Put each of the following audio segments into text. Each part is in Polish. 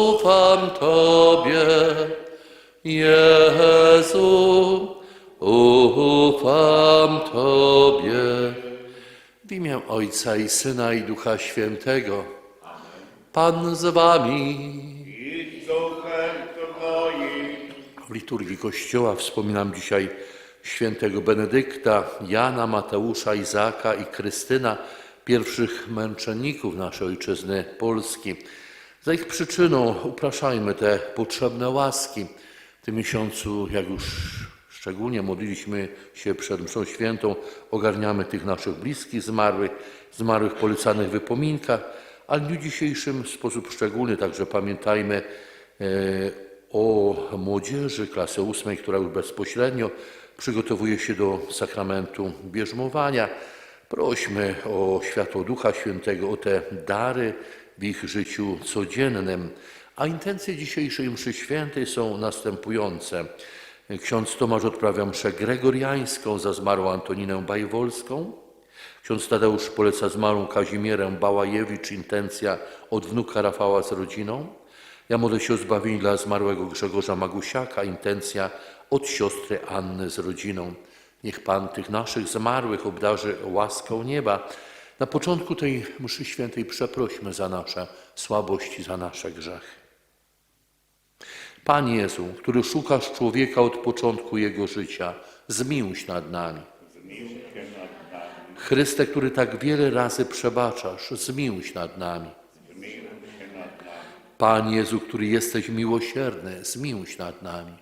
ufam Tobie. Jezu, ufam Tobie. W imię Ojca i Syna i Ducha Świętego. Pan z Wami. W liturgii Kościoła wspominam dzisiaj świętego Benedykta, Jana, Mateusza, Izaka i Krystyna, pierwszych męczenników naszej ojczyzny Polski. Za ich przyczyną upraszajmy te potrzebne łaski. W tym miesiącu, jak już szczególnie modliliśmy się przed mszą świętą, ogarniamy tych naszych bliskich zmarłych, zmarłych polecanych w wypominkach, ale w dniu dzisiejszym w sposób szczególny także pamiętajmy e, o młodzieży klasy ósmej, która już bezpośrednio przygotowuje się do sakramentu bierzmowania. Prośmy o światło Ducha Świętego, o te dary w ich życiu codziennym. A intencje dzisiejszej mszy świętej są następujące. Ksiądz Tomasz odprawia mszę gregoriańską za zmarłą Antoninę Bajwolską. Ksiądz Tadeusz poleca zmarłą Kazimierę Bałajewicz, intencja od wnuka Rafała z rodziną. Ja modlę się o dla zmarłego Grzegorza Magusiaka, intencja od siostry Anny z rodziną. Niech Pan tych naszych zmarłych obdarzy łaską nieba. Na początku tej mszy świętej przeprośmy za nasze słabości, za nasze grzechy. Panie Jezu, który szukasz człowieka od początku jego życia, zmiłuj się nad nami. Chryste, który tak wiele razy przebaczasz, zmiłuj się nad nami. Panie Jezu, który jesteś miłosierny, zmiłuj się nad nami.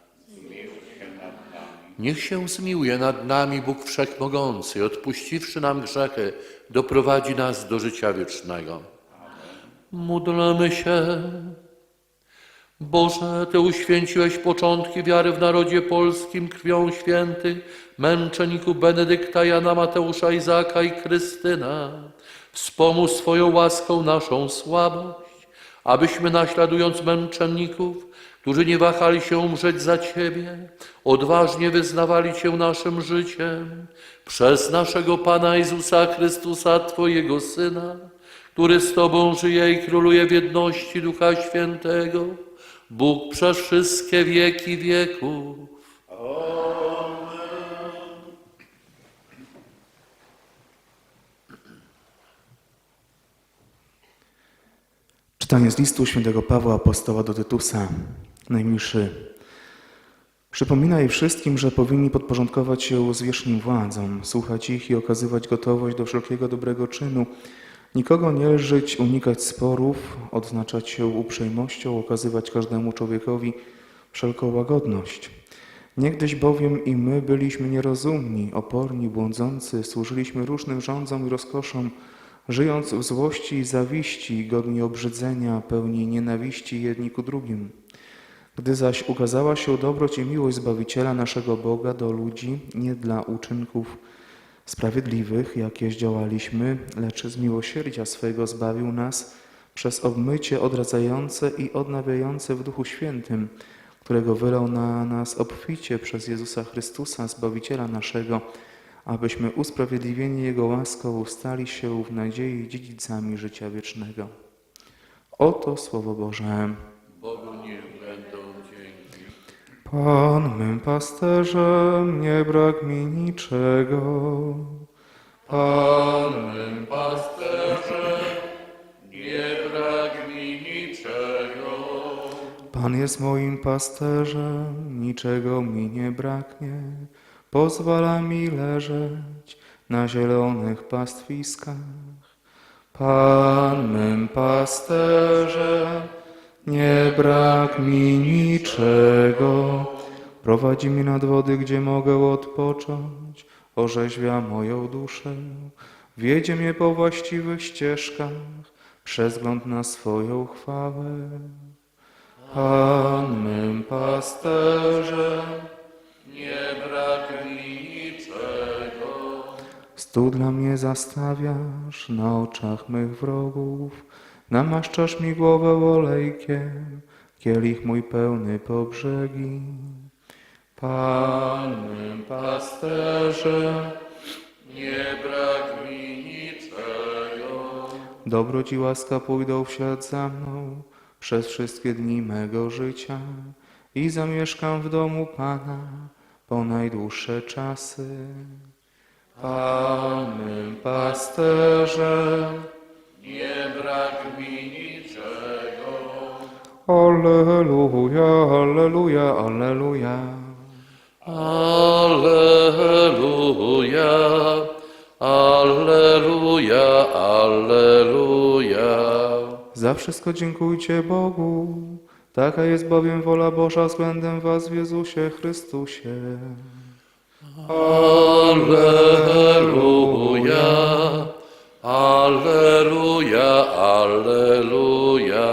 Niech się zmiłuje nad nami Bóg Wszechmogący, odpuściwszy nam grzechy, doprowadzi nas do życia wiecznego. Módlmy się. Boże, Ty uświęciłeś początki wiary w narodzie polskim krwią świętych, męczenników Benedykta, Jana, Mateusza, Izaka i Krystyna. Wspomóż swoją łaską naszą słabość, abyśmy naśladując męczenników, którzy nie wahali się umrzeć za Ciebie, odważnie wyznawali Cię naszym życiem przez naszego Pana Jezusa Chrystusa, Twojego Syna, który z Tobą żyje i króluje w jedności Ducha Świętego, Bóg przez wszystkie wieki wieków. Czytanie z listu świętego Pawła Apostoła do Tytusa, najmilszy. Przypominaj wszystkim, że powinni podporządkować się zwierzchnim władzom, słuchać ich i okazywać gotowość do wszelkiego dobrego czynu, nikogo nie lżyć, unikać sporów, odznaczać się uprzejmością, okazywać każdemu człowiekowi wszelką łagodność. Niegdyś bowiem i my byliśmy nierozumni, oporni, błądzący, służyliśmy różnym rządzom i rozkoszom, żyjąc w złości i zawiści, godni obrzydzenia, pełni nienawiści jedni ku drugim. Gdy zaś ukazała się dobroć i miłość Zbawiciela naszego Boga do ludzi, nie dla uczynków sprawiedliwych, jakie zdziałaliśmy, lecz z miłosierdzia swego zbawił nas przez obmycie odradzające i odnawiające w Duchu Świętym, którego wylał na nas obficie przez Jezusa Chrystusa, Zbawiciela naszego, abyśmy usprawiedliwieni Jego łaską stali się w nadziei dziedzicami życia wiecznego. Oto Słowo Boże. Pan mym pasterzem, nie brak mi niczego. Pan Panem pasterzem, nie brak mi niczego. Pan jest moim pasterzem, niczego mi nie braknie. Pozwala mi leżeć na zielonych pastwiskach. Pan mym pasterzem, nie brak mi niczego. Prowadzi mnie nad wody, gdzie mogę odpocząć, orzeźwia moją duszę. Wiedzie mnie po właściwych ścieżkach, przez wzgląd na swoją chwałę. Pan mym Nie brak mi niczego. Stół dla mnie zastawiasz na oczach mych wrogów, namaszczasz mi głowę olejkiem, kielich mój pełny po brzegi. Panie pasterze, Nie brak mi niczego. Dobroć i łaska pójdą w ślad za mną przez wszystkie dni mego życia i zamieszkam w domu Pana po najdłuższe czasy. Panie pasterze, Nie brak mi niczego. Alleluja, Alleluja, Alleluja. Alleluja, Alleluja, Alleluja. Za wszystko dziękujcie Bogu. Taka jest bowiem wola Boża względem Was w Jezusie Chrystusie. Alleluja, Alleluja, Alleluja.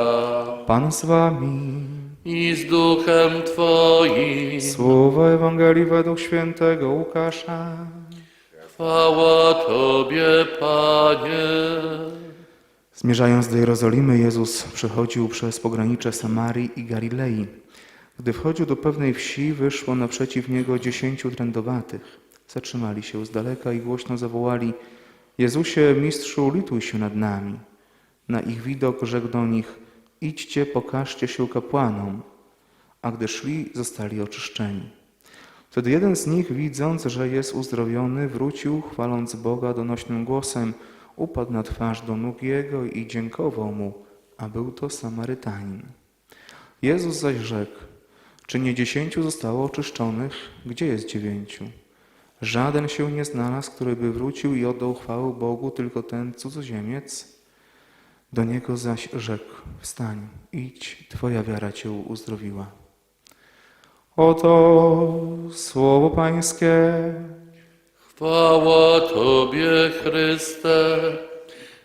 Pan z Wami. I z duchem Twoim. Słowo Ewangelii według świętego Łukasza. Chwała Tobie, Panie. Zmierzając do Jerozolimy, Jezus przechodził przez pogranicze Samarii i Galilei. Gdy wchodził do pewnej wsi, wyszło naprzeciw niego dziesięciu trędowatych. Zatrzymali się z daleka i głośno zawołali: Jezusie, mistrzu, lituj się nad nami. Na ich widok rzekł do nich: Idźcie, pokażcie się kapłanom. A gdy szli, zostali oczyszczeni. Wtedy jeden z nich, widząc, że jest uzdrowiony, wrócił, chwaląc Boga donośnym głosem, upadł na twarz do nóg Jego i dziękował Mu, a był to Samarytanin. Jezus zaś rzekł, czy nie dziesięciu zostało oczyszczonych? Gdzie jest dziewięciu? Żaden się nie znalazł, który by wrócił i oddał chwałę Bogu, tylko ten cudzoziemiec. Do niego zaś rzekł, wstań, idź, Twoja wiara Cię uzdrowiła. Oto słowo Pańskie. Chwała Tobie, Chryste.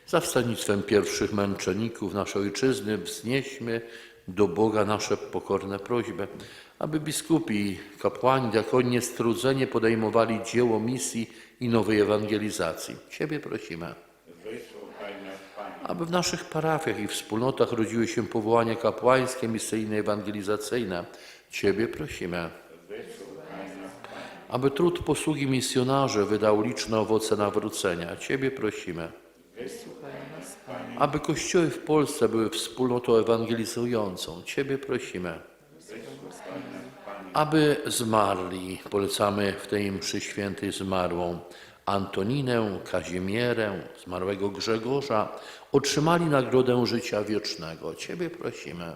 Za wstanictwem pierwszych męczenników naszej ojczyzny wznieśmy do Boga nasze pokorne prośby, aby biskupi, kapłani, diakoni niestrudzenie podejmowali dzieło misji i nowej ewangelizacji. Ciebie prosimy. Aby w naszych parafiach i wspólnotach rodziły się powołania kapłańskie, misyjne, ewangelizacyjne. Ciebie prosimy aby trud posługi misjonarzy wydał liczne owoce nawrócenia. Ciebie prosimy. Aby kościoły w Polsce były wspólnotą ewangelizującą. Ciebie prosimy. Aby zmarli, polecamy w tej mszy świętej zmarłą, Antoninę, Kazimierę, zmarłego Grzegorza, otrzymali nagrodę życia wiecznego. Ciebie prosimy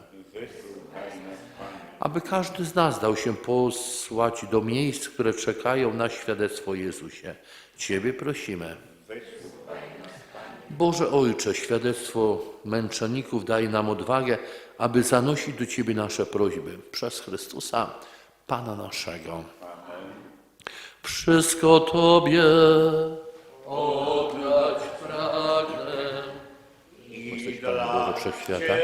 aby każdy z nas dał się posłać do miejsc, które czekają na świadectwo Jezusie. Ciebie prosimy. Boże Ojcze, świadectwo męczenników daje nam odwagę, aby zanosić do Ciebie nasze prośby przez Chrystusa, Pana naszego. Wszystko Tobie oddać pragnę. Panie Boże Wszechświata.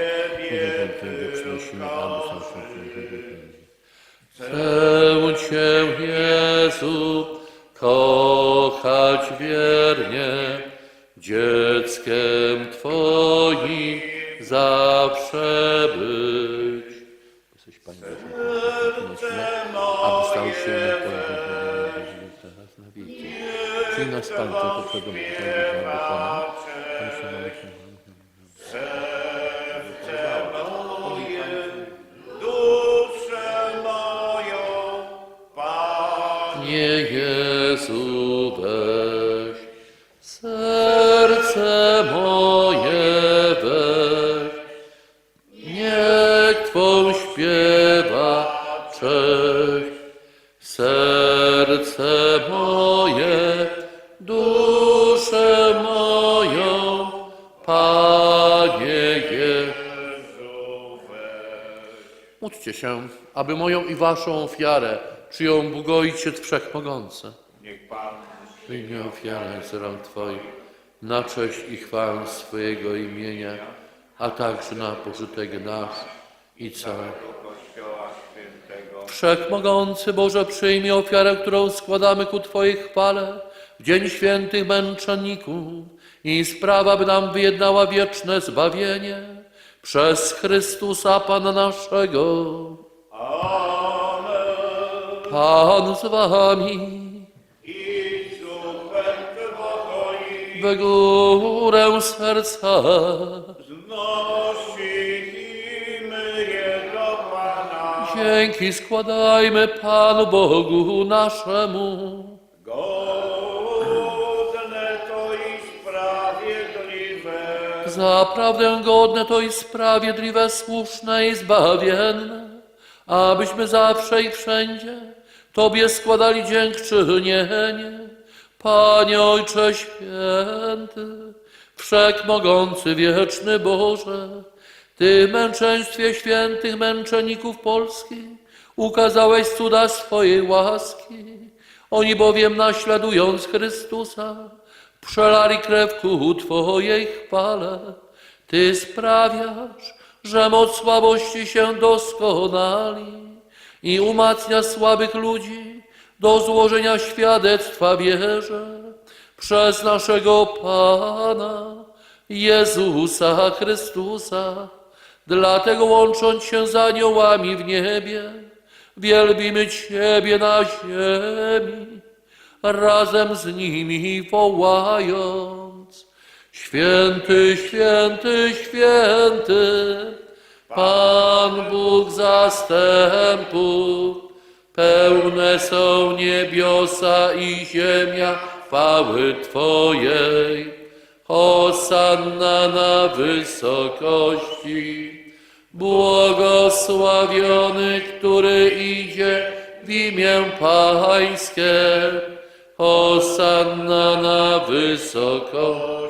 Przynosimy Panu Chcę Cię, Jezu, kochać wiernie, dzieckiem Twoim zawsze być. Aby stał się na teraz na wieki. Przyjmij nas Pan przed domem, do Pana. Aby moją i waszą ofiarę przyjął Bóg Ojciec Wszechmogący. Niech Pan Przyjmie ofiarę z rąk Twoich na cześć i chwałę swojego imienia, a także na pożytek nasz i całego. Kościoła Świętego, Wszechmogący Boże, przyjmie ofiarę, którą składamy ku Twojej chwale, w dzień świętych męczenników i sprawa, by nam wyjednała wieczne zbawienie przez Chrystusa Pana naszego. Amen. Pan z wami. W górę serca. znosimy Jego Pana. Dzięki składajmy Panu Bogu naszemu. Godne to i sprawiedliwe. Zaprawdę godne to i sprawiedliwe, słuszne i zbawienne, abyśmy zawsze i wszędzie Tobie składali dziękczynienie. Panie Ojcze Święty, Wszechmogący, Wieczny Boże, Ty w męczeństwie świętych męczenników polskich ukazałeś cuda swojej łaski. Oni bowiem naśladując Chrystusa, przelali krew ku Twojej chwale. Ty sprawiasz, że moc słabości się doskonali i umacnia słabych ludzi do złożenia świadectwa wierze przez naszego Pana Jezusa Chrystusa. Dlatego łącząc się z aniołami w niebie, wielbimy Ciebie na ziemi, razem z nimi wołając. Święty, święty, święty, Pan Bóg zastępów, pełne są niebiosa i ziemia chwały Twojej. Hosanna na wysokości, błogosławiony, który idzie w imię Pańskie. Hosanna na wysokości.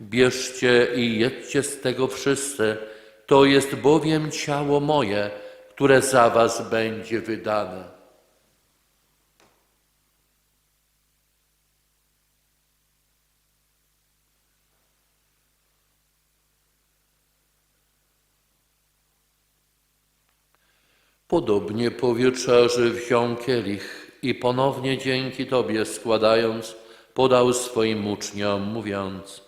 Bierzcie i jedźcie z tego wszyscy, to jest bowiem ciało moje, które za Was będzie wydane. Podobnie po wieczerzy wziął kielich i ponownie dzięki Tobie składając, podał swoim uczniom, mówiąc: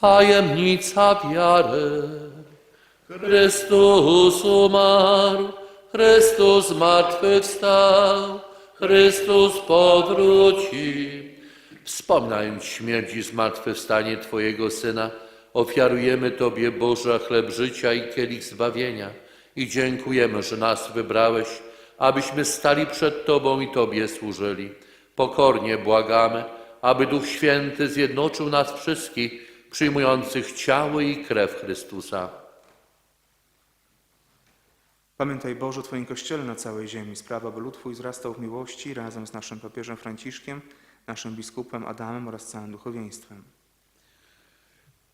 Tajemnica wiary. Chrystus umarł, Chrystus zmartwychwstał, Chrystus powróci. Wspominając śmierć i zmartwychwstanie Twojego Syna, ofiarujemy Tobie, Boże, chleb życia i kielich zbawienia i dziękujemy, że nas wybrałeś, abyśmy stali przed Tobą i Tobie służyli. Pokornie błagamy, aby Duch Święty zjednoczył nas wszystkich, przyjmujących ciało i krew Chrystusa. Pamiętaj Boże o Twoim Kościele na całej ziemi, sprawa, by lud Twój wzrastał w miłości razem z naszym papieżem Franciszkiem, naszym biskupem Adamem oraz całym duchowieństwem.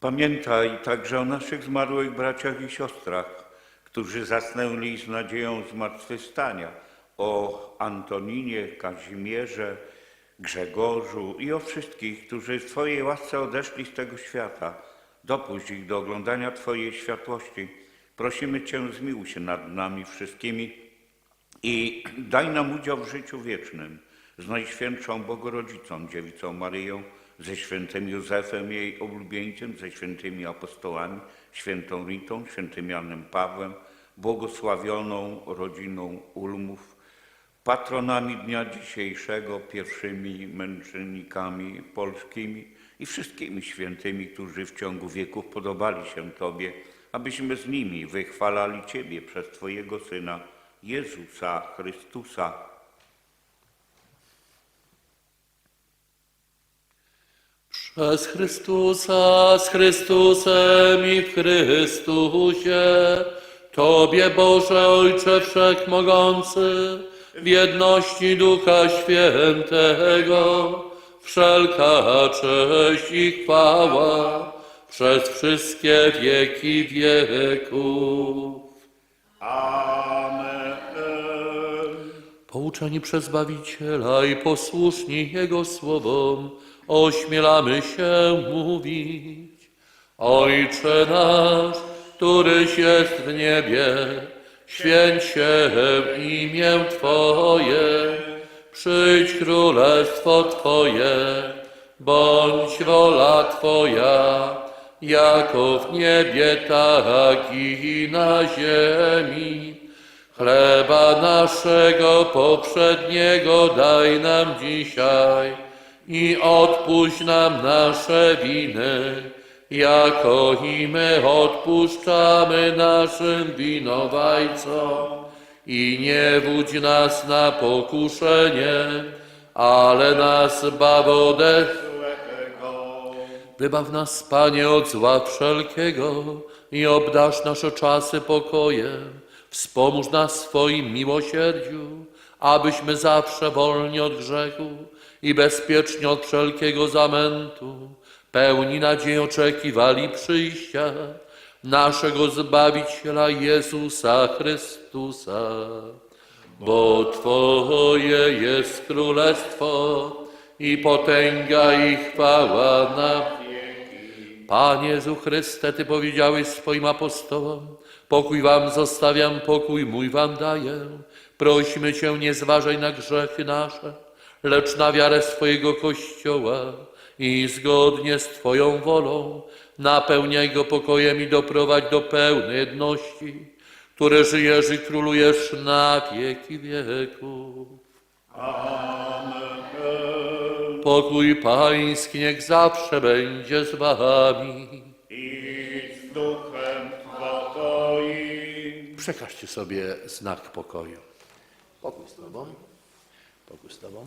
Pamiętaj także o naszych zmarłych braciach i siostrach, którzy zasnęli z nadzieją zmartwychwstania, o Antoninie, Kazimierze, Grzegorzu i o wszystkich, którzy w Twojej łasce odeszli z tego świata. Dopuść ich do oglądania Twojej światłości. Prosimy Cię, zmiłuj się nad nami wszystkimi i daj nam udział w życiu wiecznym z Najświętszą Bogorodzicą, Dziewicą Maryją, ze świętym Józefem, jej oblubieńcem, ze świętymi apostołami, świętą Ritą, świętym Janem Pawłem, błogosławioną rodziną Ulmów, patronami dnia dzisiejszego, pierwszymi męczennikami polskimi i wszystkimi świętymi, którzy w ciągu wieków podobali się Tobie, abyśmy z nimi wychwalali Ciebie przez Twojego Syna, Jezusa Chrystusa. Przez Chrystusa, z Chrystusem i w Chrystusie, Tobie Boże Ojcze Wszechmogący, w jedności Ducha Świętego, wszelka cześć i chwała przez wszystkie wieki wieków. Amen. Pouczeni przez Zbawiciela i posłuszni Jego słowom, ośmielamy się mówić. Ojcze nasz, któryś jest w niebie, święć się imię Twoje, przyjdź królestwo Twoje, bądź wola Twoja, jako w niebie, tak i na ziemi. Chleba naszego poprzedniego daj nam dzisiaj i odpuść nam nasze winy, jako i my odpuszczamy naszym winowajcom. I nie wódź nas na pokuszenie, ale nas zbaw ode Wybaw nas, Panie, od zła wszelkiego i obdasz nasze czasy pokojem. Wspomóż nas swoim miłosierdziu, abyśmy zawsze wolni od grzechu i bezpiecznie od wszelkiego zamętu, pełni nadziei oczekiwali przyjścia naszego Zbawiciela Jezusa Chrystusa. Bo Twoje jest królestwo i potęga i chwała na Panie Jezu Chryste, Ty powiedziałeś swoim apostołom, pokój Wam zostawiam, pokój mój Wam daję. Prosimy Cię, nie zważaj na grzechy nasze, lecz na wiarę swojego Kościoła i zgodnie z Twoją wolą napełniaj go pokojem i doprowadź do pełnej jedności, które żyjesz i królujesz na wieki wieków. Pokój Pański niech zawsze będzie z Wami. I z duchem Twoim. Przekażcie sobie znak pokoju. Pokój z Tobą. Pokój z Tobą.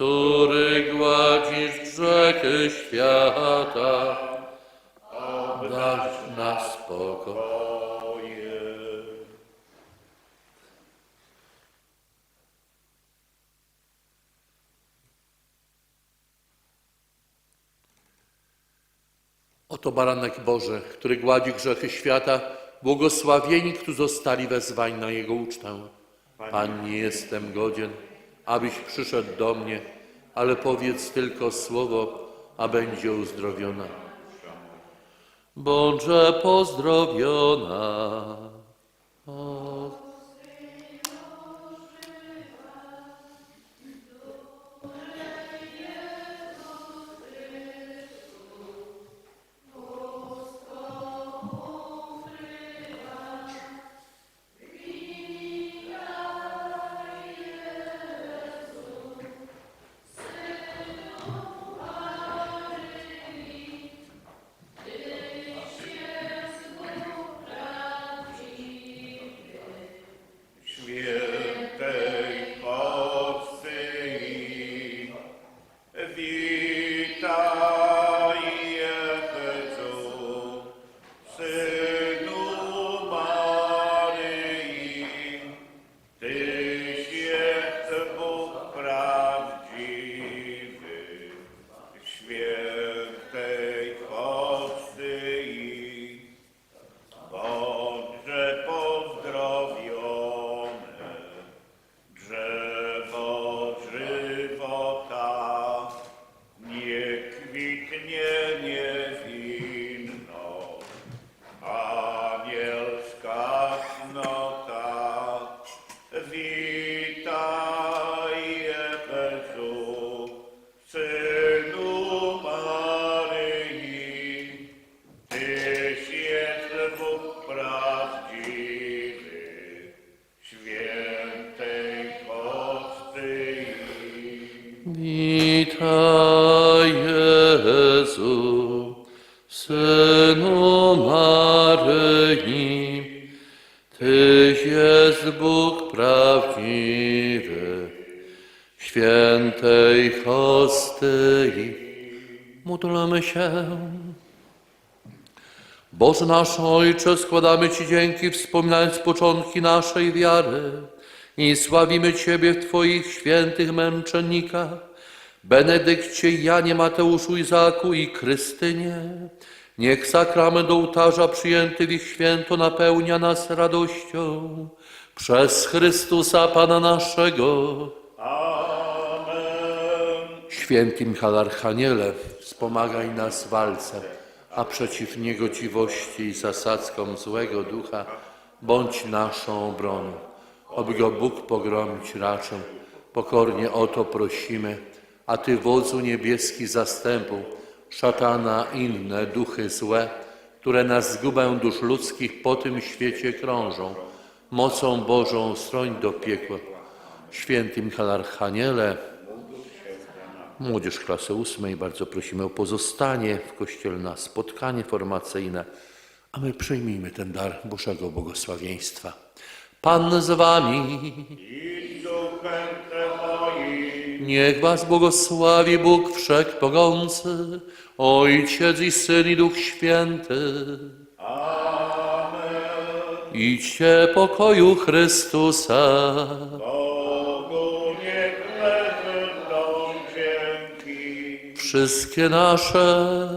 który gładzisz grzechy świata, dasz nas spokój. Oto baranek Boży, który gładzi grzechy świata, błogosławieni, którzy zostali wezwani na Jego ucztę. Pan nie jestem godzien, abyś przyszedł do mnie, ale powiedz tylko słowo, a będzie uzdrowiona. Bądźże pozdrowiona. Prawdziwy, świętej hostyi, módlmy się. Boże nasz Ojcze, składamy Ci dzięki, wspominając początki naszej wiary i sławimy Ciebie w Twoich świętych męczennikach, Benedykcie, Janie, Mateuszu, Izaku i Krystynie. Niech sakrament ołtarza przyjęty w ich święto napełnia nas radością. Przez Chrystusa Pana naszego. Święty Michał Archaniele, wspomagaj nas w walce, a przeciw niegodziwości i zasadzkom złego ducha bądź naszą obroną. Oby go Bóg pogromić raczył. Pokornie o to prosimy, a Ty wodzu niebieski zastępu, szatana inne duchy złe, które na zgubę dusz ludzkich po tym świecie krążą, mocą Bożą stroń do piekła. Święty Michał Archaniele, Młodzież klasy ósmej bardzo prosimy o pozostanie w kościele na spotkanie formacyjne, a my przyjmijmy ten dar Bożego błogosławieństwa. Pan z wami, niech was błogosławi Bóg Wszechpogący, Ojciec i Syn i Duch Święty. Idźcie pokoju Chrystusa. Bogu niech będą dzięki. Wszystkie nasze